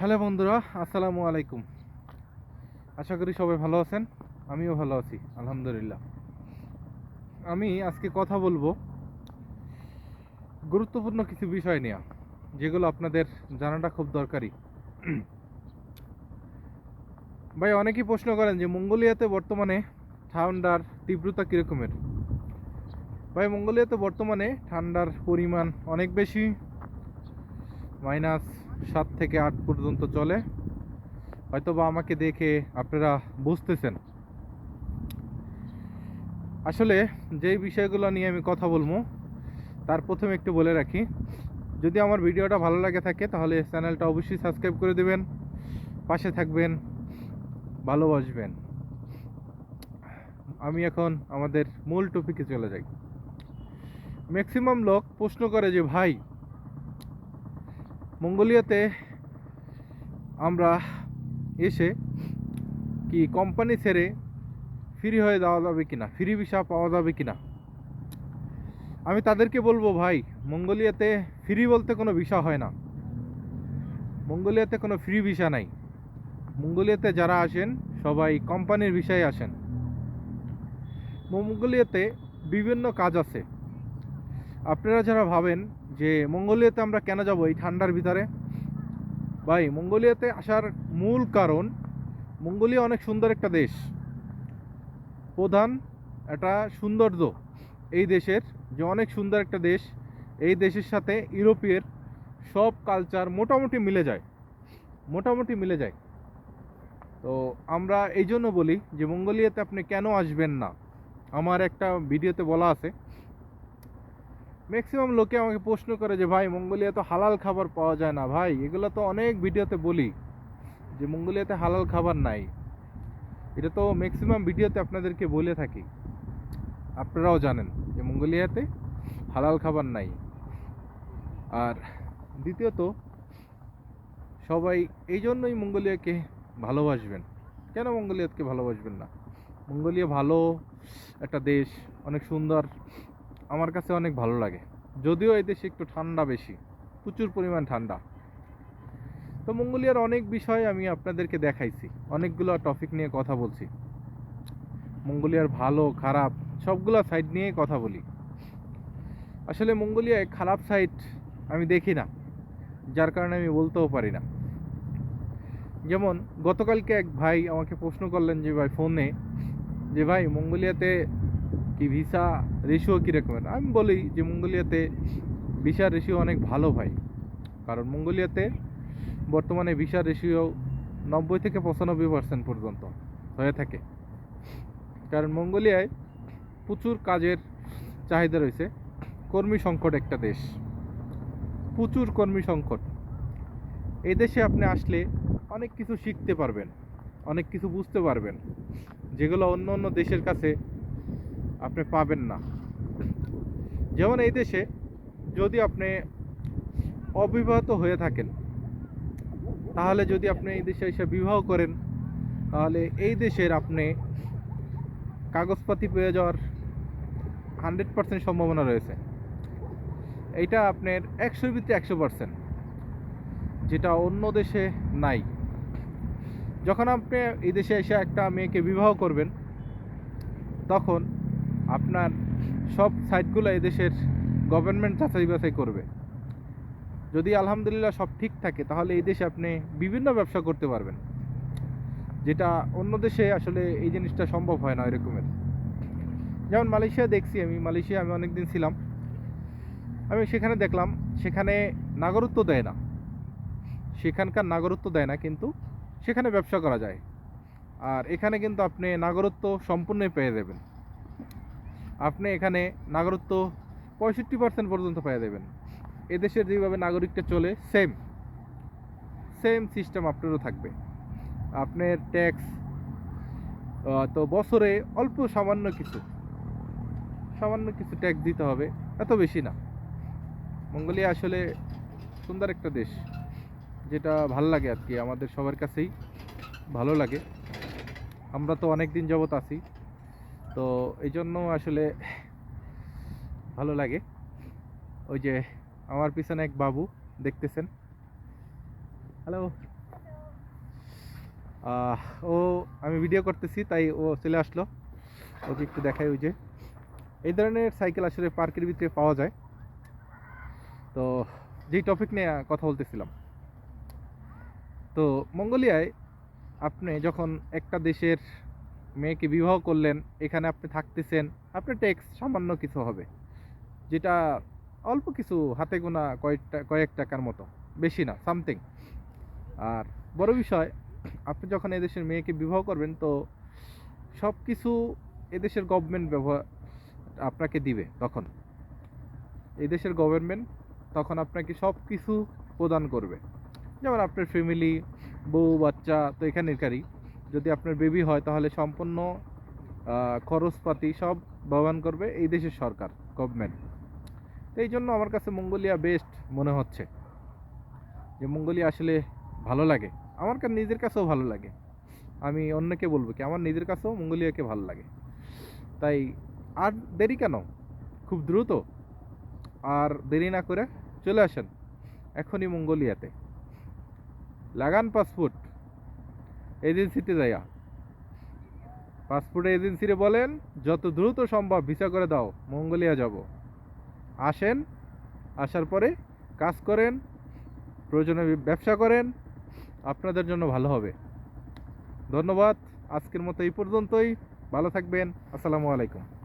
Hello বন্ধুরা, আসসালামু আলাইকুম। আশা করি সবাই ভালো আছেন, আমিও ভালো আছি, আলহামদুলিল্লাহ। আমি আজকে কথা বলব গুরুত্বপূর্ণ কিছু বিষয় নিয়ে, যেগুলো আপনাদের জানাটা খুব দরকারি। ভাই, অনেকেই প্রশ্ন করেন যে মঙ্গোলিয়াতে বর্তমানে ঠান্ডার তীব্রতা কীরকমের? ভাই, মঙ্গোলিয়াতে বর্তমানে ঠান্ডার পরিমাণ অনেক বেশি, মাইনাস সাত থেকে আট পর্যন্ত চলে। হয়তো বা আমাকে দেখে আপনারা বুঝতেছেন। আসলে যেই বিষয়গুলো নিয়ে আমি কথা বলব, তার প্রথমে একটু বলে রাখি, যদি আমার ভিডিওটা ভালো লাগে থাকে, তাহলে চ্যানেলটা অবশ্যই সাবস্ক্রাইব করে দেবেন, পাশে থাকবেন, ভালোবাসবেন। আমি এখন আমাদের মূল টপিকে চলে যাই। ম্যাক্সিমাম লোক প্রশ্ন করে যে, ভাই মঙ্গোলিয়াতে আমরা এসে কি কোম্পানি ছেড়ে ফ্রি হয়ে দেওয়া যাবে কি না ফ্রি ভিসা পাওয়া যাবে কি না আমি তাদেরকে বলব, ভাই, মঙ্গোলিয়াতে ফ্রি বলতে কোনো ভিসা হয় না। মঙ্গোলিয়াতে কোনো ফ্রি ভিসা নাই। মঙ্গোলিয়াতে যারা আসেন, সবাই কোম্পানির ভিসায় আসেন। মঙ্গোলিয়াতে বিভিন্ন কাজ আছে। আপনারা যারা ভাবেন যে মঙ্গোলিয়াতে আমরা কেন যাব এই ঠান্ডার ভিতরে? ভাই, মঙ্গোলিয়াতে আসার মূল কারণ, মঙ্গোলিয়া অনেক সুন্দর একটা দেশ। প্রধান একটা সৌন্দর্য এই দেশের, যে অনেক সুন্দর একটা দেশ। এই দেশের সাথে ইউরোপের সব কালচার মোটামুটি মিলে যায়। মোটামুটি মিলে যায়। তো আমরা এই জন্য বলি যে মঙ্গোলিয়াতে আপনি কেন আসবেন না? আমার একটা ভিডিওতে বলা আছে। ম্যাক্সিমাম লোকে আমাকে প্রশ্ন করে যে, ভাই মঙ্গোলিয়া তো হালাল খাবার পাওয়া যায় না, ভাই। এগুলো তো অনেক ভিডিওতে বলি যে, মঙ্গোলিয়াতে হালাল খাবার নাই। এটা তো ম্যাক্সিমাম ভিডিওতে আপনাদেরকে বলে থাকি। আপনারাও জানেন যে, মঙ্গোলিয়াতে হালাল খাবার নাই। আর দ্বিতীয়ত, সবাই এই জন্যই মঙ্গোলিয়াকে ভালোবাসবেন। কেন মঙ্গোলিয়াকে ভালোবাসবেন না? মঙ্গোলিয়া ভালো একটা দেশ, অনেক সুন্দর। আমার কাছে অনেক ভালো লাগে। যদিও এই দেশে একটু ঠান্ডা বেশি, প্রচুর পরিমাণ ঠান্ডা। তো মঙ্গোলিয়ার অনেক বিষয় আমি আপনাদেরকে দেখাইছি, অনেকগুলো টপিক নিয়ে কথা বলছি। মঙ্গোলিয়ার ভালো, খারাপ, সবগুলো সাইড নিয়েই কথা বলি। আসলে মঙ্গোলিয়ায় খারাপ সাইড আমি দেখি না, যার কারণে আমি বলতেও পারি না। যেমন, গতকালকে এক ভাই আমাকে প্রশ্ন করলেন যে, ভাই ফোনে যে, ভাই, মঙ্গোলিয়াতে কি ভিসা রেশিও কীরকমের আমি বলি যে মঙ্গোলিয়াতে ভিসা রেশিও অনেক ভালো ভাই। কারণ মঙ্গোলিয়াতে বর্তমানে ভিসা রেশিও নব্বই থেকে পঁচানব্বই পার্সেন্ট পর্যন্ত হয়ে থাকে। কারণ মঙ্গোলিয়ায় প্রচুর কাজের চাহিদা রয়েছে। কর্মী সংকট একটা দেশ। প্রচুর কর্মী সংকট। এই দেশে আপনি আসলে অনেক কিছু শিখতে পারবেন, অনেক কিছু বুঝতে পারবেন। যেগুলো অন্য অন্য দেশের কাছে আপনি পাবেন না। যেমন এই দেশে যদি আপনি অবিবাহিত হয়ে থাকেন, তাহলে যদি আপনি এই দেশে এসে বিবাহ করেন, তাহলে এই দেশের আপনি কাগজপাতি পেয়ে যাওয়ার হান্ড্রেড পার্সেন্ট সম্ভাবনা রয়েছে। এইটা আপনার একশোর ভিতরে একশো পার্সেন্ট, যেটা অন্য দেশে নাই। যখন আপনি এই দেশে এসে একটা মেয়েকে বিবাহ করবেন, তখন আপনার সব সাইটগুলো এই দেশের গভর্নমেন্ট যাচাই বাছাই করবে। যদি আলহামদুলিল্লাহ সব ঠিক থাকে, তাহলে এই দেশে আপনি বিভিন্ন ব্যবসা করতে পারবেন। যেটা অন্য দেশে আসলে এই জিনিসটা সম্ভব হয় না এরকমের। যেমন মালয়েশিয়া দেখছি আমি, মালয়েশিয়া আমি অনেক দিন ছিলাম। আমি সেখানে দেখলাম, সেখানে নাগরত্ব দেয় না। সেখানকার নাগরত্ব দেয় না, কিন্তু সেখানে ব্যবসা করা যায়। আর এখানে কিন্তু আপনি নাগরত্ব সম্পূর্ণই পেয়ে যাবেন। আপনি এখানে নাগরত্ব পঁয়ষট্টি পার্সেন্ট পর্যন্ত পেয়ে দেবেন এদেশের যেভাবে নাগরিকটা চলে সেম সেম সিস্টেম আপনারও থাকবে। আপনার ট্যাক্স তো বছরে অল্প সামান্য কিছু সামান্য কিছু ট্যাক্স দিতে হবে, এত বেশি না। মঙ্গোলিয়া আসলে সুন্দর একটা দেশ, যেটা ভালো লাগে আর কি, আমাদের সবার কাছেই ভালো লাগে। আমরা তো অনেক দিন যাবত আছি। তো এই জন্য আসলে ভালো লাগে। ওই যে আমার পিছনে এক বাবু দেখতেছেন। হ্যালো ও, আমি ভিডিও করতেছি, তাই ও চলে আসলো। ওকে একটু দেখাই ওই যে। এই ধরনের সাইকেল আসলে পার্কের ভিতরে পাওয়া যায়। তো যেই টপিক নিয়ে কথা বলতেছিলাম। তো মঙ্গোলিয়ায় আপনি যখন একটা দেশের মেয়েকে বিবাহ করলেন, এখানে আপনি থাকতেছেন, আপনার ট্যাক্স সামান্য কিছু হবে। যেটা অল্প কিছু, হাতে গোনা কয়েকটা, কয়েক টাকার মতো। বেশি না সামথিং আর বড় বিষয়, আপনি যখন এদেশের মেয়েকে বিবাহ করবেন, তো সব কিছু এদেশের গভর্নমেন্ট ব্যবহার আপনাকে দিবে তখন। এই দেশের গভর্নমেন্ট তখন আপনাকে সব কিছু প্রদান করবে। যেমন আপনার ফ্যামিলি বউ, বাচ্চা, তো এখানেরকারই। যদি আপনার বেবি হয়, তাহলে সম্পূর্ণ খরচপাতি সব বহন করবে এই দেশের সরকার গভর্নমেন্ট এই জন্য আমার কাছে মঙ্গোলিয়া বেস্ট মনে হচ্ছে। যে মঙ্গোলিয়া আসলে ভালো লাগে। আমার কাছে নিজের কাছেও ভালো লাগে। আমি অন্যকে বলব কি, আমার নিজের কাছেও মঙ্গোলিয়াকে ভালো লাগে। তাই, আর দেরি কেন? খুব দ্রুত। আর দেরি না করে চলে আসেন এখনই মঙ্গোলিয়াতে। লাগান পাসপোর্ট এজেন্সিতে যাইয়া। পাসপোর্ট এজেন্সিরে বলেন, যত দ্রুত সম্ভব ভিসা করে দাও, মঙ্গোলিয়া যাব। আসেন, আসার পরে কাজ করেন, প্রয়োজনে ব্যবসা করেন, আপনাদের জন্য ভালো হবে। ধন্যবাদ, আজকের মতো এই পর্যন্তই। ভালো থাকবেন, আসসালামু আলাইকুম।